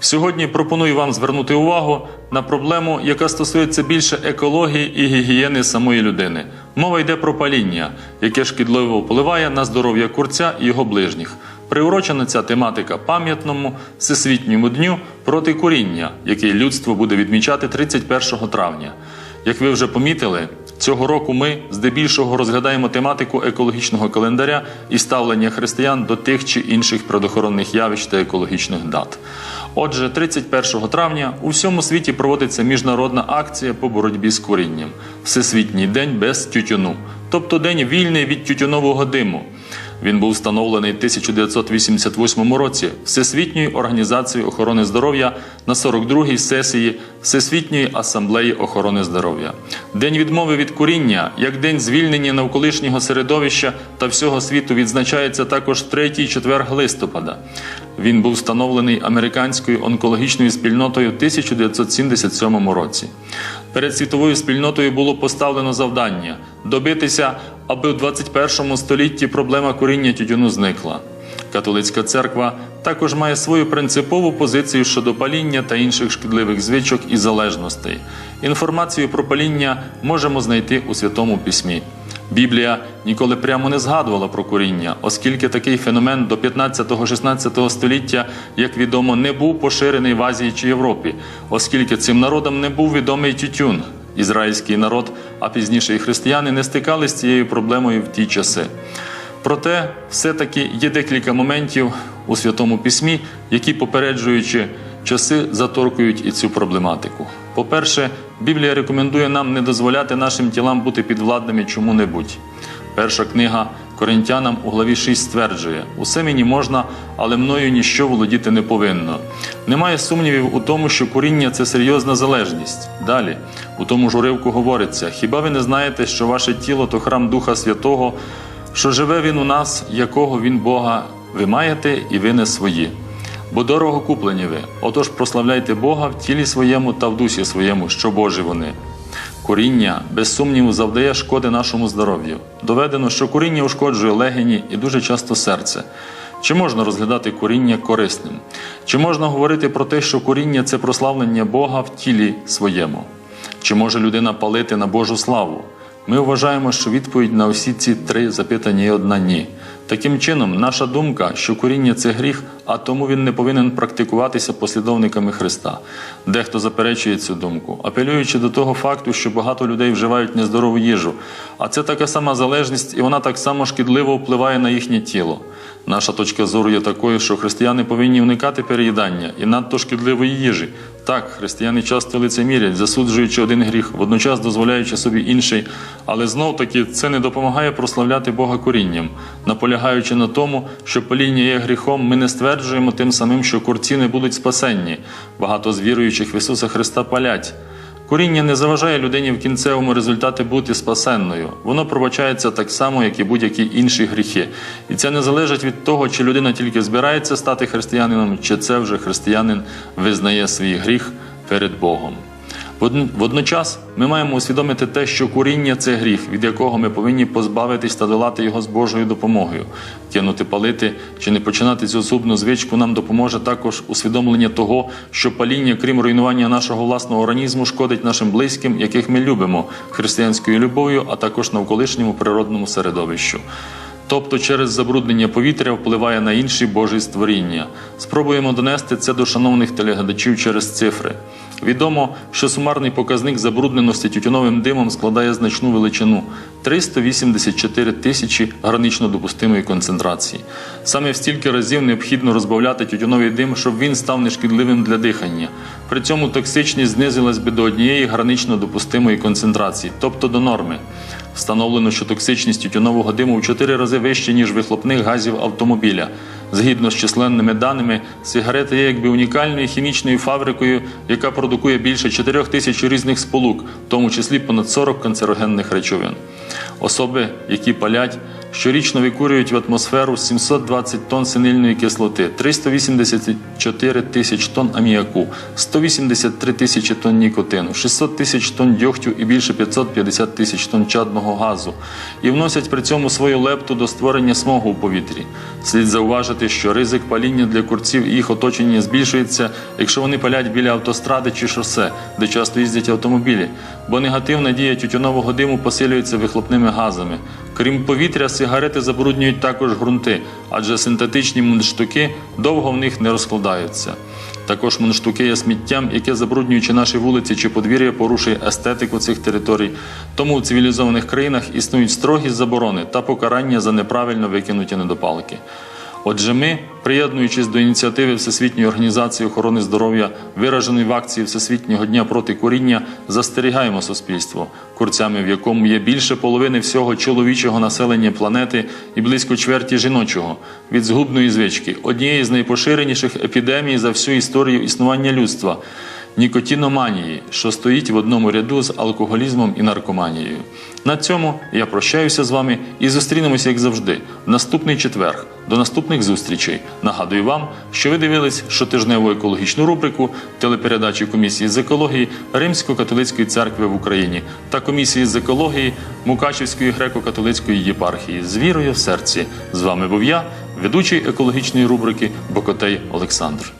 Сьогодні пропоную вам звернути увагу на проблему, яка стосується більше екології і гігієни самої людини. Мова йде про паління, яке шкідливо впливає на здоров'я курця і його ближніх. Приурочена ця тематика пам'ятному всесвітньому дню проти куріння, який людство буде відмічати 31 травня. Як ви вже помітили, цього року ми здебільшого розглядаємо тематику екологічного календаря і ставлення християн до тих чи інших природоохоронних явищ та екологічних дат. Отже, 31 травня у всьому світі проводиться міжнародна акція по боротьбі з курінням Всесвітній день без тютюну, тобто день вільний від тютюнового диму. Він був встановлений в 1988 році Всесвітньою організацією охорони здоров'я на 42-й сесії Всесвітньої асамблеї охорони здоров'я. День відмови від куріння, як день звільнення навколишнього середовища та всього світу, відзначається також 3-4 листопада. Він був встановлений американською онкологічною спільнотою в 1977 році. Перед світовою спільнотою було поставлено завдання добитися, аби в 21 столітті проблема куріння тютюну зникла. Католицька церква також має свою принципову позицію щодо паління та інших шкідливих звичок і залежностей. Інформацію про паління можемо знайти у Святому Письмі. Біблія ніколи прямо не згадувала про куріння, оскільки такий феномен до 15-16 століття, як відомо, не був поширений в Азії чи Європі, оскільки цим народам не був відомий тютюн. Ізраїльський народ, а пізніше і християни не стикалися з цією проблемою в ті часи. Проте, все-таки є декілька моментів у Святому Письмі, які, попереджуючи часи, заторкують і цю проблематику. По-перше, Біблія рекомендує нам не дозволяти нашим тілам бути підвладними чому-небудь. Перша книга Коринтянам у главі 6 стверджує: усе мені можна, але мною ніщо володіти не повинно. Немає сумнівів у тому, що куріння це серйозна залежність. Далі, у тому ж уривку говориться: хіба ви не знаєте, що ваше тіло то храм Духа Святого, що живе він у нас, якого він Бога ви маєте, і ви не свої. Бо дорого куплені ви, отож прославляйте Бога в тілі своєму та в дусі своєму, що Божі вони. Куріння, без сумніву, завдає шкоди нашому здоров'ю. Доведено, що куріння ушкоджує легені і дуже часто серце. Чи можна розглядати куріння корисним? Чи можна говорити про те, що куріння це прославлення Бога в тілі своєму? Чи може людина палити на Божу славу? Ми вважаємо, що відповідь на усі ці три запитання є одна ні. Таким чином, наша думка, що куріння це гріх, а тому він не повинен практикуватися послідовниками Христа. Дехто заперечує цю думку, апелюючи до того факту, що багато людей вживають нездорову їжу, а це така сама залежність, і вона так само шкідливо впливає на їхнє тіло. Наша точка зору є такою, що християни повинні уникати переїдання і надто шкідливої їжі. Так, християни часто лицемірять, засуджуючи один гріх, водночас дозволяючи собі інший, але знов таки це не допомагає прославляти Бога корінням. Наполягаючи на тому, що паління є гріхом, ми не стверджуємо тим самим, що курці не будуть спасенні. Багато з віруючих в Ісуса Христа палять. Куріння не заважає людині в кінцевому результаті бути спасенною. Воно пробачається так само, як і будь-які інші гріхи. І це не залежить від того, чи людина тільки збирається стати християнином, чи це вже християнин визнає свій гріх перед Богом. Водн- Водночас ми маємо усвідомити те, що куріння це гріх, від якого ми повинні позбавитись та долати його з Божою допомогою. Кинути палити чи не починати цю зубну звичку нам допоможе також усвідомлення того, що паління, крім руйнування нашого власного організму, шкодить нашим близьким, яких ми любимо, християнською любов'ю, а також навколишньому природному середовищу. Тобто через забруднення повітря впливає на інші Божі створіння. Спробуємо донести це до шановних телеглядачів через цифри. Відомо, що сумарний показник забрудненості тютюновим димом складає значну величину 384 тисячі гранично допустимої концентрації. Саме в стільки разів необхідно розбавляти тютюновий дим, щоб він став нешкідливим для дихання. При цьому токсичність знизилась би до однієї гранично допустимої концентрації, тобто до норми. Встановлено, що токсичність тютюнового диму в 4 рази вища, ніж вихлопних газів автомобіля. Згідно з численними даними, сигарети є якби унікальною хімічною фабрикою, яка продукує більше 4 тисяч різних сполук, в тому числі понад 40 канцерогенних речовин. Особи, які палять, щорічно викурюють в атмосферу 720 тонн синильної кислоти, 384 тисяч тонн аміаку, 183 тисячі тонн нікотину, 600 тисяч тонн дьогтю і більше 550 тисяч тонн чадного газу, і вносять при цьому свою лепту до створення смогу у повітрі. Слід зауважити, що ризик паління для курців і їх оточення збільшується, якщо вони палять біля автостради чи шосе, де часто їздять автомобілі, бо негативна дія тютюнового диму посилюється вихлопними газами. Крім повітря, сигарети забруднюють також ґрунти, адже синтетичні мундштуки довго в них не розкладаються. Також мундштуки є сміттям, яке забруднюючи наші вулиці чи подвір'я, порушує естетику цих територій. Тому в цивілізованих країнах існують строгі заборони та покарання за неправильно викинуті недопалки. Отже, ми, приєднуючись до ініціативи Всесвітньої організації охорони здоров'я, вираженої в акції Всесвітнього дня проти куріння, застерігаємо суспільство, курцями в якому є більше половини всього чоловічого населення планети і близько чверті жіночого, від згубної звички, однієї з найпоширеніших епідемій за всю історію існування людства нікотіноманії, що стоїть в одному ряду з алкоголізмом і наркоманією. На цьому я прощаюся з вами і зустрінемося, як завжди, в наступний четверг. До наступних зустрічей. Нагадую вам, що ви дивились щотижневу екологічну рубрику телепередачі комісії з екології Римсько-католицької церкви в Україні та комісії з екології Мукачівської греко-католицької єпархії з вірою в серці. З вами був я, ведучий екологічної рубрики Бокотей Олександр.